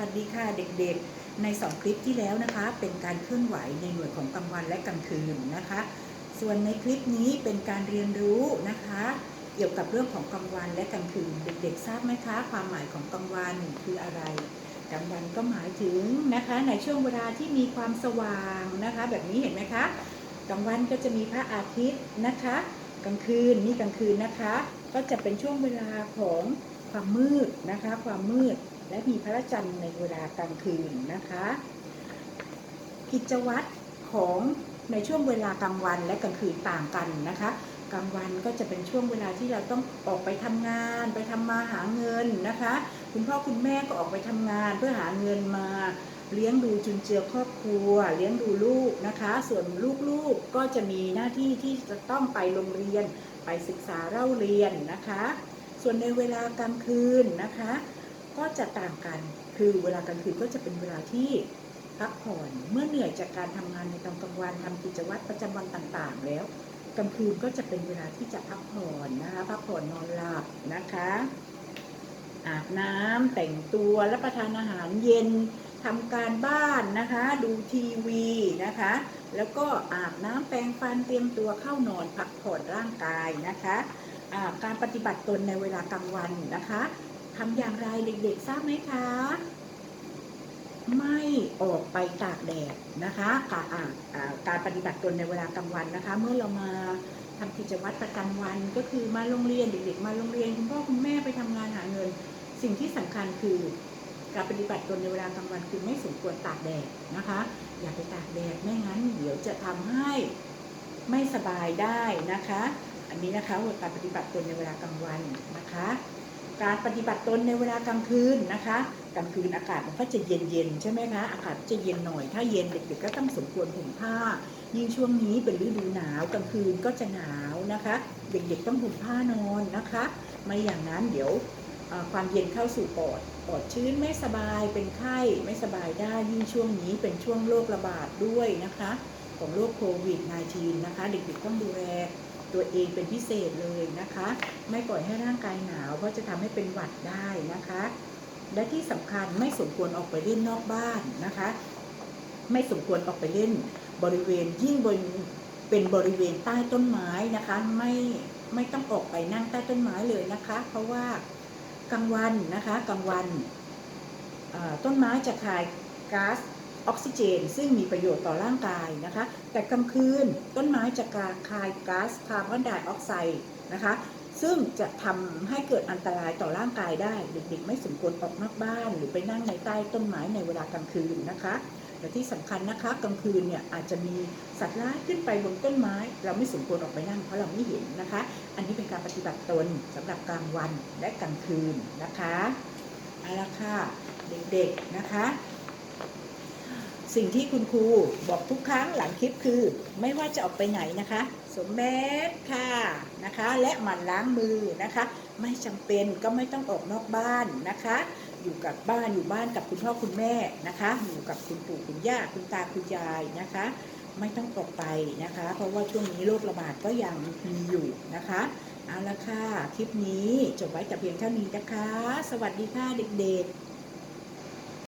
วัสดีค่ะเด็กๆ ในสองคลิปที่แล้วนะคะ เป็นการเคลื่อนไหวในหน่วยของกลางวันและกลางคืนนะคะ ส่วนในคลิปนี้เป็นการเรียนรู้นะคะ เกี่ยวกับเรื่องของกลางวันและกลางคืน เด็กๆ ทราบไหมคะ ความหมายของกลางวันคืออะไรกลางวันก็หมายถึงนะคะ ในช่วงเวลาที่มีความสว่างนะคะ แบบนี้เห็นไหมคะกลางวันก็จะมีพระอาทิตย์นะคะ กลางคืนนี่กลางคืนนะคะ ก็จะเป็นช่วงเวลาของความมืดนะคะ ความมืด และมีพระจันทร์ในเวลากลางคืนนะคะ กิจวัตรของในช่วงเวลากลางวันและกลางคืนต่างกันนะคะ กลางวันก็จะเป็นช่วงเวลาที่เราต้องออกไปทำงาน ไปทำมาหาเงินนะคะ คุณพ่อคุณแม่ก็ออกไปทำงานเพื่อหาเงินมาเลี้ยงดูจุนเจือครอบครัว เลี้ยงดูลูกนะคะ ส่วนลูกๆก็จะมีหน้าที่ที่จะต้องไปโรงเรียนไปศึกษาเล่าเรียนนะคะ ส่วนในเวลากลางคืนนะคะ ก็จะต่างกัน คือเวลากลางคืนก็จะเป็นเวลาที่พักผ่อน เมื่อเหนื่อยจากการทำงานในตอนกลางวันทำกิจวัตรประจำวันต่างๆ แล้ว กลางคืนก็จะเป็นเวลาที่จะพักผ่อนนะคะพักผ่อนนอนหลับนะคะอาบน้ำแต่งตัวรับประทานอาหารเย็นทำการบ้านนะคะ ดูทีวีนะคะ แล้วก็อาบน้ำแปรงฟันเตรียมตัวเข้านอนพักผ่อนร่างกายนะคะ การปฏิบัติตนในเวลากลางวันนะคะ ทำอย่างไรเด็กๆทราบไหมคะ ไม่ออกไปตากแดดนะคะการการปฏิบัติตนในเวลากลางวันนะคะ เมื่อเรามาทำกิจวัตรประจำวันก็คือมาโรงเรียนเด็กๆ มาโรงเรียนคุณพ่อคุณแม่ไปทำงานหาเงิน สิ่งที่สำคัญคือการปฏิบัติตนในเวลากลางวันคือไม่สมควรตากแดดนะคะ อย่าไปตากแดดไม่งั้นเดี๋ยวจะทำให้ไม่สบายได้นะคะ อันนี้นะคะการปฏิบัติตนในเวลากลางวันนะคะ การปฏิบัติตนในเวลากลางคืนนะคะกลางคืนอากาศมันก็จะเย็นเย็นๆใช่ไหมคะอากาศจะเย็นหน่อยถ้าเย็นเด็กๆก็ต้องสมควรห่มผ้า ยิ่งช่วงนี้เป็นฤดูหนาวกลางคืนก็จะหนาวนะคะ เด็กๆต้องห่มผ้านอนนะคะ ไม่อย่างนั้นเดี๋ยวความเย็นเข้าสู่ปอดปอดชื้นไม่สบายเป็นไข้ไม่สบายได้ยิ่งช่วงนี้เป็นช่วงโรคระบาดด้วยนะคะ ของโรคโควิด -19 นะคะ เด็กๆต้องดูแล ตัวเองเป็นพิเศษเลยนะคะ ไม่ปล่อยให้ร่างกายหนาวเพราะจะทำให้เป็นหวัดได้นะคะ และที่สำคัญไม่สมควรออกไปเล่นนอกบ้านนะคะ ไม่สมควรออกไปเล่นบริเวณยิ่งบนเป็นบริเวณใต้ต้นไม้นะคะ ไม่ไม่ต้องออกไปนั่งใต้ต้นไม้เลยนะคะ เพราะว่ากลางวันนะคะกลางวันต้นไม้จะคายก๊าซ ออกซิเจน ซึ่งมีประโยชน์ต่อร่างกายนะคะ แต่กลางคืนต้นไม้จะกาคายก๊าซคาร์บอนไดออกไซด์นะคะซึ่งจะทำให้เกิดอันตรายต่อร่างกายได้ เด็กๆ ไม่สมควรออกนอกบ้าน หรือไปนั่งในใต้ต้นไม้ในเวลากลางคืนนะคะและที่สำคัญนะคะกลางคืนเนี่ยอาจจะมีสัตว์ร้ายขึ้นไปบนต้นไม้ เราไม่สมควรออกไปนั่งเพราะเราไม่เห็นนะคะ อันนี้เป็นการปฏิบัติตนสำหรับกลางวันและกลางคืนนะคะเอาละค่ะเด็กๆนะคะ สิ่งที่คุณครูบอกทุกครั้งหลังคลิปคือ ไม่ว่าจะออกไปไหนนะคะสวมแมสค่ะนะคะ และหมั่นล้างมือนะคะ ไม่จำเป็นก็ไม่ต้องออกนอกบ้านนะคะ อยู่กับบ้านอยู่บ้านกับคุณพ่อคุณแม่นะคะ อยู่กับคุณปู่คุณย่าคุณตาคุณยายนะคะ ไม่ต้องออกไปนะคะ เพราะว่าช่วงนี้โรคระบาดก็ยังมีอยู่นะคะเอาละค่ะ คลิปนี้จบไว้แต่เพียงเท่านี้นะคะ สวัสดีค่ะเด็กๆ